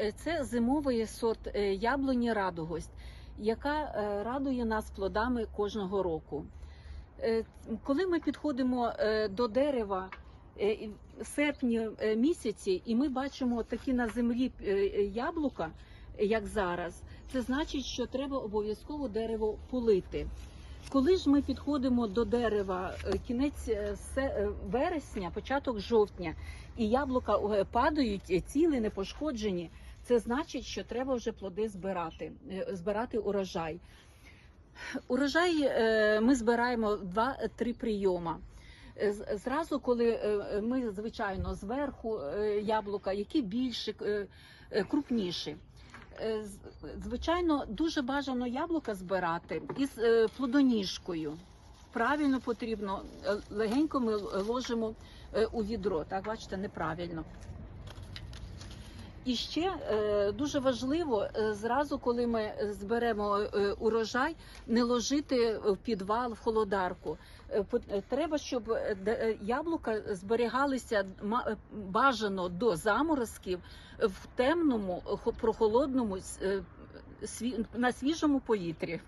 Е, Це зимовий сорт е, яблуні радогость, яка е, радує нас плодами кожного року. Коли ми підходимо до дерева в серпні місяці, і ми бачимо такі на землі яблука, як зараз, це значить, що треба обов'язково дерево полити. Коли ж ми підходимо до дерева е, кінець е, е, вересня, початок жовтня, і яблука падають цілі, не пошкоджені, це значить, що треба вже плоди збирати, збирати урожай. Урожай ми збираємо два-три прийома. Е, Зразу, коли ми, звичайно, зверху яблука, які більші, крупніші. Е, Звичайно, дуже бажано яблука збирати із е, плодоніжкою. Правильно потрібно, е, легенько ми ложимо у відро. Так, бачите, неправильно. І ще е, дуже важливо е, зразу, коли ми зберемо е, урожай, не ложити в підвал в холодарку. Треба, щоб яблука зберігалися бажано до заморозків в темному, хо- прохолодному на свіжому повітрі.